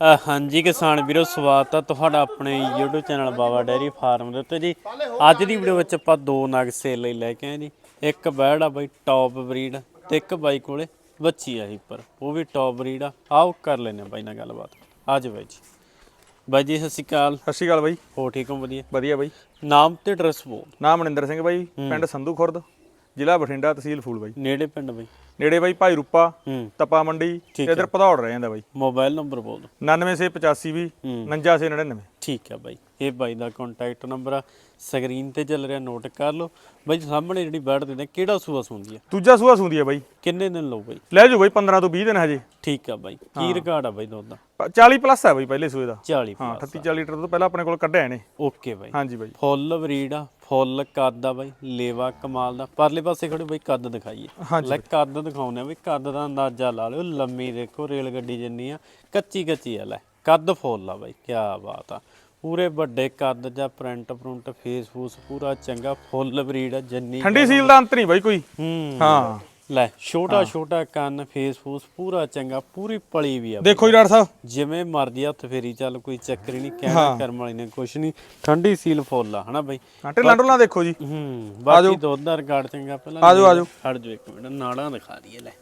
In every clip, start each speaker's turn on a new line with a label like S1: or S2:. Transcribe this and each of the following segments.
S1: ਹਾਂਜੀ ਕਿਸਾਨ ਵੀਰੋ ਸਵਾਗਤ ਆ ਤੁਹਾਡਾ ਆਪਣੇ YouTube channel Baba dairy farm ਦੇ ਉੱਤੇ ਜੀ। ਅੱਜ ਦੀ ਵੀਡੀਓ ਵਿੱਚ ਆਪਾਂ ਦੋ ਨਗ ਸੇਲ ਲਈ ਲੈ ਕੇ ਆਏ ਜੀ। ਇੱਕ ਬੈੜ ਆ ਬਾਈ ਟੌਪ ਬਰੀਡ ਤੇ ਇੱਕ ਬਾਈ ਕੋਲੇ ਬੱਚੀ ਆ ਹੀਪਰ ਉਹ ਵੀ ਟੌਪ ਬਰੀਡ ਆ। ਆਓ ਕਰ ਲੈਨੇ ਆ ਬਾਈ ਨਾਲ ਗੱਲਬਾਤ। ਆਜੋ ਬਾਈ ਜੀ। ਬਾਈ ਜੀ ਸਤਿ ਸ਼੍ਰੀ ਅਕਾਲ।
S2: ਸਤਿ ਸ਼੍ਰੀ ਅਕਾਲ ਬਾਈ।
S1: ਹੋ ਠੀਕ ਹੋ? ਵਧੀਆ।
S2: ਵਧੀਆ ਬਾਈ।
S1: ਨਾਮ ਤੇ ਐਡਰੈਸ ਬੋਲ।
S2: ਨਾਮ ਮਨਿੰਦਰ ਸਿੰਘ ਬਾਈ ਪਿੰਡ ਸੰਧੂ ਖੁਰਦ ਜ਼ਿਲ੍ਹਾ ਬਠਿੰਡਾ ਤਹਿਸੀਲ ਫੂਲ ਬਾਈ
S1: ਨੇੜੇ ਪਿੰਡ ਬਾਈ।
S2: ਨੇੜੇ ਬਾਈ ਭਾਈ ਰੂਪਾ
S1: ਹੂੰ।
S2: ਤਪਾ ਮੰਡੀ ਤੇ
S1: ਠੀਕ
S2: ਇਧਰ ਭਦੌੜ ਰਹਿ ਜਾਂਦਾ ਬਾਈ।
S1: ਮੋਬਾਈਲ ਨੰਬਰ ਬੋਲ ਦਿਓ।
S2: 9985 ਵੀ
S1: ਹੂੰ।
S2: 4999
S1: ਠੀਕ ਹੈ ਬਾਈ। ਇਹ ਬਾਈ ਦਾ ਕੰਟੈਕਟ ਨੰਬਰ ਆ। ਸਕਰੀਨ ਤੇ ਚੱਲ ਰਿਹਾ ਨੋਟ ਕਰ ਲਓ। ਬਾਈ ਸਾਹਮਣੇ ਜਿਹੜੀ ਬੈਠ ਦਿੰਦੇ ਕਿਹੜਾ ਸੂਆ ਸੁੰਦੀ ਆ?
S2: ਦੂਜਾ ਸੂਆ ਸੁੰਦੀ ਹੈ ਬਾਈ।
S1: ਕਿੰਨੇ ਦਿਨ ਲਓ ਬਾਈ?
S2: ਲੈ ਜਾਓ ਬਾਈ 15 ਤੋਂ 20 ਦਿਨ ਹਜੇ।
S1: ਠੀਕ ਆ ਬਾਈ। ਕੀ ਰਿਕਾਰਡ ਆ ਬਾਈ ਦੁੱਧ ਦਾ?
S2: ਪ- 40 ਪਲੱਸ ਹੈ ਬਾਈ ਪਹਿਲੇ ਸੂਏ ਦਾ।
S1: 40
S2: ਹਾਂ 38 40 ਲੀਟਰ ਤੋਂ ਪਹਿਲਾਂ ਆਪਣੇ ਕੋਲ ਕੱਢਿਆ ਇਹਨੇ।
S1: ਓਕੇ ਬਾਈ।
S2: ਹਾਂਜੀ ਬਾਈ।
S1: ਫੁੱਲ ਬਰੀਡ ਆ ਫੁੱਲ ਕੱਦ ਆ ਬਾਈ ਲੇਵਾ ਕਮਾਲ ਦਾ। ਪਰਲੇ ਪਾਸੇ ਖੜੇ ਬਾਈ ਕੱਦ ਦਿਖਾਈਏ। ਲੈ ਕੱਦ ਦਿਖਾਉਂਦੇ ਆ ਵੀ ਕੱਦ ਦਾ ਅੰਦਾਜ਼ਾ ਲਾ ਲਿਓ ਲੰਮੀ ਦੇਖੋ ਰੇਲ ਗੱਡੀ ਜਿੰਨੀ ਆ ਕੱਚੀ ਕੱਚੀ ਆ ਲੈ ਕੱਦ ਫੁੱਲ ਆ ਬਾਈ ਕੀ ਬਾਤ ਆ। ਪੂਰੇ ਵੱਡੇ ਕੱਦ ਜਾਂ ਪ੍ਰਿੰਟ ਪ੍ਰਿੰਟ ਫੇਸ ਫੂਸ ਪੂਰਾ ਚੰਗਾ ਫੁੱਲ ਬਰੀਡ ਆ ਜੰਨੀ
S2: ਠੰਡੀ ਸੀਲ ਦਾ ਅੰਤ ਨਹੀਂ ਬਾਈ ਕੋਈ।
S1: ਹੂੰ।
S2: ਹਾਂ।
S1: ਲੈ ਛੋਟਾ ਛੋਟਾ ਕੰਨ ਫੇਸ ਫੂਸ ਪੂਰਾ ਚੰਗਾ ਪੂਰੀ ਪਲੀ ਵੀ ਆ
S2: ਦੇਖੋ ਜੀ ਡਾਕਟਰ ਸਾਹਿਬ।
S1: ਜਿਵੇਂ ਮਰਜ਼ੀ ਹੱਥ ਫੇਰੀ ਚੱਲ ਕੋਈ ਚੱਕਰ ਹੀ ਨਹੀਂ ਕਹਿਣਾ ਕਰਮ ਵਾਲੀ ਨੇ ਕੁਛ ਨਹੀਂ ਠੰਡੀ ਸੀਲ ਫੁੱਲ ਆ ਹਨਾ ਬਾਈ?
S2: ਢਿੱਲਾਂ ਢੁੱਲਾਂ ਦੇਖੋ ਜੀ।
S1: ਹੂੰ ਬਾਕੀ ਦੁੱਧ ਦਾ ਰਿਕਾਰਡ ਚੰਗਾ ਪਹਿਲਾਂ
S2: ਆਜੋ, ਆਜੋ।
S1: ਖੜ ਜੋ ਇੱਕ ਮਿੰਟ ਨਾੜਾਂ ਦਿਖਾ ਦਈਏ ਲੈ।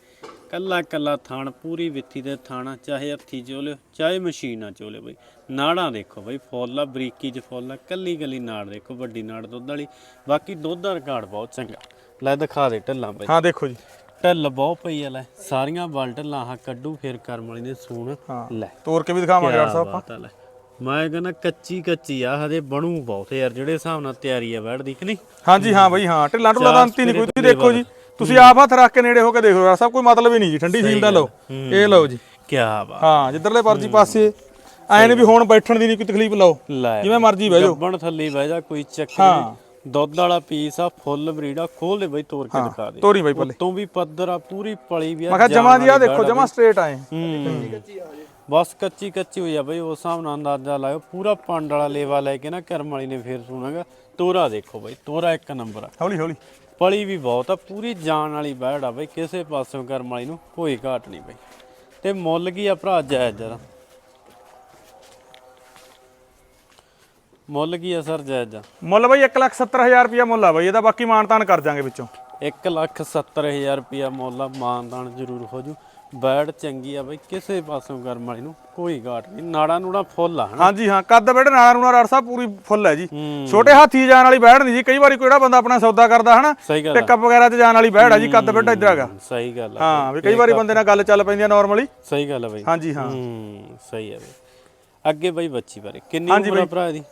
S1: ਕੱਲਾ ਕੱਲਾ ਥਾਣ ਪੂਰੀ ਵਿੱਥੀ ਦੇ ਥਾਣਾ ਚਾਹੇ ਹੱਥੀ ਚੋਲਿਓ ਚਾਹੇ ਮਸ਼ੀਨ ਨਾਲ ਚੋਲਿਓ ਬਈ। ਨਾੜਾਂ ਦੇਖੋ ਬਈ ਫੁੱਲ ਬਰੀਕੀ ਚ ਫੁੱਲ ਕੱਲੀ ਕੱਲੀ ਨਾੜ ਦੇਖੋ ਵੱਡੀ ਨਾੜ ਦੁੱਧ ਵਾਲੀ। ਬਾਕੀ ਦੁੱਧ ਦਾ ਰਿਕਾਰਡ ਬਹੁਤ ਚੰਗਾ। ਲੈ ਦਿਖਾ ਦੇ ਢੱਲਾਂ ਬਈ।
S2: ਹਾਂ ਦੇਖੋ ਜੀ।
S1: ਢੱਲ ਬਹੁਤ ਪਈ ਆ ਲੈ। ਸਾਰੀਆਂ ਬਲ ਢੱਲਾਂ ਆਹ ਕੱਢੂ ਫਿਰ ਕਰਮ ਵਾਲੀ ਨੇ ਸੂਣ। ਲੈ।
S2: ਤੋੜ ਕੇ ਵੀ ਦਿਖਾਵਾਂਗੇ ਡਾਕਟਰ ਸਾਹਿਬ
S1: ਕਿਆ ਬਾਤ ਆ ਲੈ। ਮੈਂ ਕਹਿੰਦਾ ਕੱਚੀ ਕੱਚੀ ਆ ਹਜੇ ਬਣੂ ਬਹੁਤ ਯਾਰ ਜਿਹੜੇ ਹਿਸਾਬ ਨਾਲ ਤਿਆਰੀ ਆ ਬੈਠਦੀ ਕਿ ਨਹੀਂ?
S2: ਹਾਂਜੀ ਹਾਂ ਬਾਈ ਹਾਂ। ਢਿੱਲਾਂ ਢੁੱਲਾਂ ਦਾ ਅੰਤ ਹੀ ਨਹੀਂ ਕੋਈ ਦੇਖੋ ਜੀ। ਤੁਸੀਂ ਆਪ ਹੱਥ ਰੱਖ ਕੇ ਨੇੜੇ ਹੋ ਕੇ ਦੇਖੋ ਸਾਹਿਬ ਕੋਈ ਮਤਲਬ ਹੀ ਨਹੀਂ ਜੀ ਠੰਡੀ ਸੀਲ ਦਾ ਲਓ। ਇਹ ਲਓ ਜੀ।
S1: ਕੀ ਬਾਤ।
S2: ਹਾਂ ਜਿੱਧਰਲੇ ਪਰਜੀ ਪਾਸੇ। ਐ ਨੇ ਵੀ ਹੁਣ ਬੈਠਣ ਦੀ ਨਹੀਂ ਕੋਈ ਤਕਲੀਫ ਲਓ। ਜਿਵੇਂ ਮਰਜ਼ੀ ਬਹਿ ਜਾਓ।
S1: ਗੱਬਣ ਥੱਲੇ ਬਹਿ ਜਾ ਕੋਈ ਚੱਕਰ। ਨਹੀਂ ਦੁੱਧ ਵਾਲਾ ਪੀਸ ਆ ਫੁੱਲ ਬਰੀਡ ਆ ਖੋਲ ਦੇ ਬਈ ਤੋੜ ਕੇ ਦਿਖਾ ਦੇ।
S2: ਤੋਰੀ ਬਾਈ ਪੱਲੇ।
S1: ਤੂੰ ਵੀ ਪੱਧਰ ਆ ਪੂਰੀ ਪਲੀ ਵੀ ਆ
S2: ਮੈਂ ਕਿਹਾ ਜਮਾ ਜੀ ਆ ਦੇਖੋ ਜਮਾ ਸਟ੍ਰੇਟ ਆਏ
S1: ਬਸ ਕੱਚੀ ਕੱਚੀ ਹੋਈ ਆ ਬਈ ਉਸ ਹਿਸਾਬ ਨਾਲ ਅੰਦਾਜ਼ਾ ਲਾਇਓ। ਪੂਰਾ ਪੰਡ ਵਾਲਾ ਲੇਵਾ ਲੈ ਕੇ ਨਾ ਕਰਮ ਵਾਲੀ ਨੇ ਫੇਰ ਸੁਣਾਗਾ ਤੋਰਾ ਦੇਖੋ ਬਈ ਤੋਰਾ ਇੱਕ ਨੰਬਰ ਆ।
S2: ਹੌਲੀ ਹੌਲੀ।
S1: ਪਲੀ ਵੀ ਬਹੁਤ ਆ ਪੂਰੀ ਜਾਨ ਵਾਲੀ ਬੈੜ ਆ ਬਈ ਕਿਸੇ ਪਾਸਿਓਂ ਕਰਮ ਵਾਲੀ ਨੂੰ ਕੋਈ ਘਾਟ ਨਹੀਂ ਬਈ। ਤੇ ਮੁੱਲ ਕੀ ਆ ਭਰਾ ਜਾਇਜ਼ ਜਰਾ ਮੁੱਲ ਕੀ ਆ ਸਰ ਜਾਇਜ਼ ਆ?
S2: ਮੁੱਲ ਬਾਈ 170000 ਰੁਪਇਆ ਮੁੱਲ ਆ ਬਾਈ ਇਹਦਾ ਬਾਕੀ ਮਾਨਤਾਨ ਕਰ ਜਾਾਂਗੇ ਵਿੱਚੋਂ।
S1: 170000 ਰੁਪਿਆ ਮੁੱਲ ਆ ਮਾਨਦਾਨ ਜ਼ਰੂਰ ਹੋ ਜੂ। ਬੈੜ ਚੰਗੀ ਆ ਬਈ ਕਿਸੇ ਪਾਸਿਓਂ ਕਰਮ ਵਾਲੀ ਨੂੰ ਕੋਈ ਘਾਟ ਨਹੀਂ ਨਾੜਾ ਨੂੜਾ ਫੁੱਲ ਆ ਹਨਾ?
S2: ਹਾਂਜੀ ਹਾਂ ਕੱਦ ਬੈਠ ਨਾਲਾ ਨੂਣਾ ਸਾਹਿਬ ਪੂਰੀ ਫੁੱਲ ਹੈ ਜੀ।
S1: ਹੂੰ।
S2: ਛੋਟੇ ਹਾਥੀ ਜਾਣ ਵਾਲੀ ਬੈਠ ਨਹੀਂ ਜੀ ਕਈ ਵਾਰੀ ਕੋਈ ਜਿਹੜਾ ਬੰਦਾ ਆਪਣਾ ਸੌਦਾ ਕਰਦਾ ਹਨਾ?
S1: ਸਹੀ ਗੱਲ ਆ।
S2: ਪਿਕਅਪ ਵਗੈਰਾ 'ਚ ਜਾਣ ਵਾਲੀ ਬੈਠ ਆ ਜੀ ਕੱਦ ਬੈਠ ਇੱਧਰ ਹੈਗਾ।
S1: ਸਹੀ ਗੱਲ ਆ
S2: ਹਾਂ ਵੀ ਕਈ ਵਾਰੀ ਬੰਦੇ ਨਾਲ ਗੱਲ ਚੱਲ ਪੈਂਦੀ ਆ ਨਾਰਮਲੀ
S1: ਸਹੀ ਗੱਲ ਆ ਬਈ।
S2: ਹਾਂਜੀ ਹਾਂ।
S1: ਹੂੰ ਸਹੀ ਆ ਬਈ। ਅੱਗੇ ਬਈ ਬੱਚੀ ਬਾਰੇ ਕਿੰਨੀ ਉਮਰ ਆ ਭਰਾ ਦੀ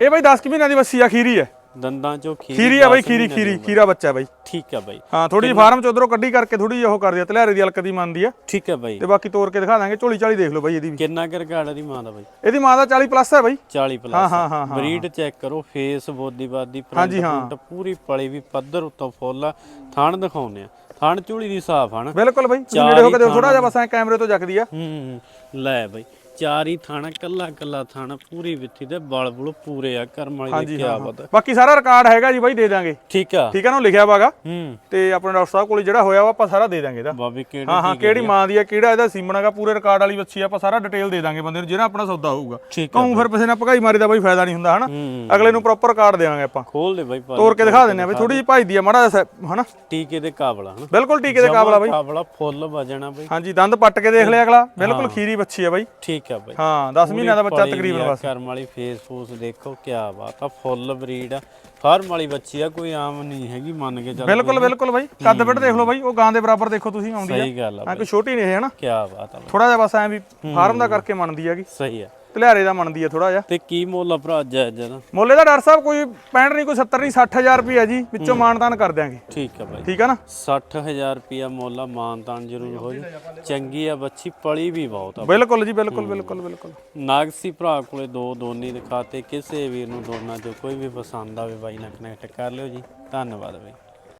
S2: ਇਹ ਬਾਈ 10 ਕਿ ਮਹੀਨਿਆਂ ਦੀ ਬੱਸੀ ਆ ਖੀਰੀ ਹੈ।
S1: ਦੰਦਾਂ ਚੋਂ ਖੀਰੀ
S2: ਖੀਰੀ ਆ ਬਾਈ ਖੀਰੀ ਖੀਰੀ। ਖੀਰਾ ਬੱਚਾ ਬਾਈ।
S1: ਠੀਕ ਆ ਬਾਈ।
S2: ਹਾਂ ਥੋੜੀ ਜਿਹੀ ਫਾਰਮ ਚ ਉਧਰੋਂ ਕੱਢੀ ਕਰਕੇ ਥੋੜੀ ਜਿਹੀ ਉਹ ਕਰਦੀ ਆ ਤਲਿਆਰੇ ਦੀ ਹਲਕ ਦੀ ਮੰਨਦੀ ਆ।
S1: ਠੀਕ ਆ ਬਾਈ।
S2: ਤੇ ਬਾਕੀ ਤੋੜ ਕੇ ਦਿਖਾ ਦਾਂਗੇ ਝੋਲੀ ਝਾਲੀ ਦੇਖ ਲਓ ਬਾਈ ਇਹਦੀ ਵੀ।
S1: ਕਿੰਨਾ ਕਰ ਘਾੜਾ ਦੀ ਮਾਂ ਦਾ ਬਾਈ?
S2: ਇਹਦੀ ਮਾਂ ਦਾ 40 ਪਲੱਸ ਹੈ ਬਾਈ।
S1: 40 ਪਲੱਸ
S2: ਹਾਂ, ਹਾਂ, ਹਾਂ,
S1: ਬਰੀਡ ਚੈੱਕ ਕਰੋ ਫੇਸ ਬੋਦੀ ਬਾਦੀ। ਪ੍ਰਿੰਟ ਪੂਰੀ ਪਲੀ ਵੀ ਪੱਧਰ ਉੱਤੋਂ ਫੁੱਲ ਆ। ਥਣ ਦਿਖਾਉਂਦੇ ਆ। ਥਣ ਝੂਲੀ ਦੀ ਸਾਫ਼ ਹਨ
S2: ਬਿਲਕੁਲ ਬਾਈ ਨੇੜੇ ਹੋ ਕੇ ਦੇਖੋ ਥੋੜਾ ਜਿਹਾ ਬਸ ਐ ਕੈਮਰੇ ਤੋਂ ਜੱਕਦੀ ਆ।
S1: ਹੂੰ। ਲੈ ਬਾਈ। ਚਾਰ ਹੀ ਥਾਣਾ ਕੱਲਾ ਕੱਲਾ ਥਾਣਾ ਪੂਰੀ ਵਿੱਥੀ ਤੇ ਬਲ ਬੁਲ ਪੂਰੇ ਆ ਕਰਮ ਵਾਲੀ ਦੇ ਕਿਆ ਪਤਾ
S2: ਬਾਕੀ ਸਾਰਾ ਰਿਕਾਰਡ ਹੈਗਾ ਜੀ ਬਾਈ ਦੇ ਦਾਂਗੇ
S1: ਠੀਕ ਆ।
S2: ਠੀਕ ਹੈ ਨਾ ਲਿਖਿਆ ਵਾਗਾ
S1: ਹੂੰ।
S2: ਤੇ ਆਪਣੇ ਡਾਕਟਰ ਸਾਹਿਬ ਕੋਲ ਜਿਹੜਾ ਹੋਇਆ ਵਾ ਆਪਾਂ ਸਾਰਾ ਦੇ ਦਾਂਗੇ ਇਹਦਾ।
S1: ਬਾਬੀ ਕਿਹੜੀ
S2: ਹਾਂ ਹਾਂ ਕਿਹੜੀ ਮਾਂ ਦੀ ਆ ਕਿਹੜਾ ਇਹਦਾ ਸੀਮਣਾਗਾ ਪੂਰੇ ਰਿਕਾਰਡ ਵਾਲੀ ਬੱਚੀ ਆ ਆਪਾਂ ਸਾਰਾ ਡਿਟੇਲ ਦੇ ਦਾਂਗੇ ਬੰਦੇ ਨੂੰ ਜਿਹੜਾ ਆਪਣਾ ਸੌਦਾ ਹੋਊਗਾ।
S1: ਆ
S2: ਕਹੂੰ ਫਿਰ ਕਿਸੇ ਨਾਲ ਭਗਾਈ ਮਾਰੀ ਦਾ ਬਾਈ ਫਾਇਦਾ ਨਹੀਂ ਹੁੰਦਾ ਹਨਾ? ਅਗਲੇ ਨੂੰ ਪ੍ਰੋਪਰ ਰਿਕਾਰਡ ਦੇਵਾਂਗੇ ਆਪਾਂ।
S1: ਖੋਲ ਦੇ ਬਾਈ
S2: ਤੋੜ ਕੇ ਦਿਖਾ ਦਿੰਨੇ ਆ ਬਈ ਥੋੜੀ ਜਿਹੀ ਭਜਦੀ ਆ ਮਾੜਾ ਹਨਾ?
S1: ਟੀਕੇ ਦੇ ਕਾਬਲਾ ਹਨਾ?
S2: ਬਿਲਕੁਲ ਟੀਕੇ ਦੇ ਕਾਬਲਾ ਬਾਈ।
S1: ਕਾਬਲਾ ਫੁੱਲ ਵਜਣਾ ਬਾਈ।
S2: ਹਾਂਜੀ ਦੰਦ ਪੱਟ ਕੇ ਦੇਖ ਲਿਆ ਅਗਲਾ ਬਿਲਕੁਲ ਖੀਰੀ ਬੱਚੀ ਆ ਬਾਈ।
S1: ਠੀਕ ਆ ਬਾਈ।
S2: ਹਾਂ 10 ਮਹੀਨਿਆਂ ਦਾ ਬੱਚਾ ਤਕਰੀਬਨ ਬਸ।
S1: ਕਰਮ ਵਾਲੀ ਫੇਸ ਫੂਸ ਦੇਖੋ ਕਿਆ ਬਾਤ ਆ ਫੁੱਲ ਬਰੀਡ ਆ। ਫਾਰਮ ਵਾਲੀ ਬੱਚੀ ਆ ਕੋਈ ਆਮ ਨਹੀਂ ਹੈਗੀ ਮੰਨ ਕੇ ਚੱਲ
S2: ਬਿਲਕੁਲ ਬਿਲਕੁਲ ਬਾਈ ਕੱਦ ਬਿੱਟ ਦੇਖ ਲਓ ਬਾਈ ਉਹ ਗਾਂ ਦੇ ਬਰਾਬਰ ਦੇਖੋ ਤੁਸੀਂ ਆਉਂਦੀ ਆ।
S1: ਸਹੀ ਗੱਲ ਆ
S2: ਹਾਂ ਕੋਈ ਛੋਟੀ ਨਹੀਂ ਇਹ ਹਨਾ
S1: ਕਿਆ ਬਾਤ ਆ
S2: ਥੋੜਾ ਜਿਹਾ ਬਸ ਐ ਵੀ ਫਾਰਮ ਦਾ ਕਰਕੇ ਮੰਨਦੀ ਹੈਗੀ।
S1: ਸਹੀ ਆ।
S2: ਧਲਿਆਰੇ ਦਾ ਮੰਨਦੀ ਆ ਥੋੜਾ ਜਿਹਾ।
S1: ਤੇ ਕੀ ਮੁੱਲ ਆ ਭਰਾ ਜਾਇਜ਼ ਜਰਾ
S2: ਮੁੱਲੇ ਦਾ ਡਾਕਟਰ ਸਾਹਿਬ ਕੋਈ 65 ਨਹੀਂ ਕੋਈ 70 ਨਹੀਂ 60000 ਰੁਪਏ ਜੀ ਵਿੱਚੋਂ ਮਾਨਦਾਨ ਕਰ ਦਿਆਂਗੇ।
S1: ਠੀਕ ਆ ਬਾਈ।
S2: ਠੀਕ ਆ ਨਾ?
S1: 60000 ਰੁਪਿਆ ਮੁੱਲ ਆ ਮਾਨਤਾਨ ਜ਼ਰੂਰ ਹੋ ਜੂ ਚੰਗੀ ਆ ਬੱਚੀ ਪਲੀ ਵੀ ਬਹੁਤ ਆ।
S2: ਬਿਲਕੁਲ ਜੀ ਬਿਲਕੁਲ ਬਿਲਕੁਲ ਬਿਲਕੁਲ।
S1: ਨਾਗਸੀ ਭਰਾ ਕੋਲੇ ਦੋ ਦੋਨੀ ਦਿਖਾਤੇ ਕਿਸੇ ਵੀਰ ਨੂੰ ਦੋਨਾਂ ਚੋਂ ਕੋਈ ਵੀ ਪਸੰਦ ਆਵੇ ਬਾਈ ਨਾਲ ਕਨੈਕਟ ਕਰ ਲਿਓ ਜੀ। ਧੰਨਵਾਦ ਬਾਈ।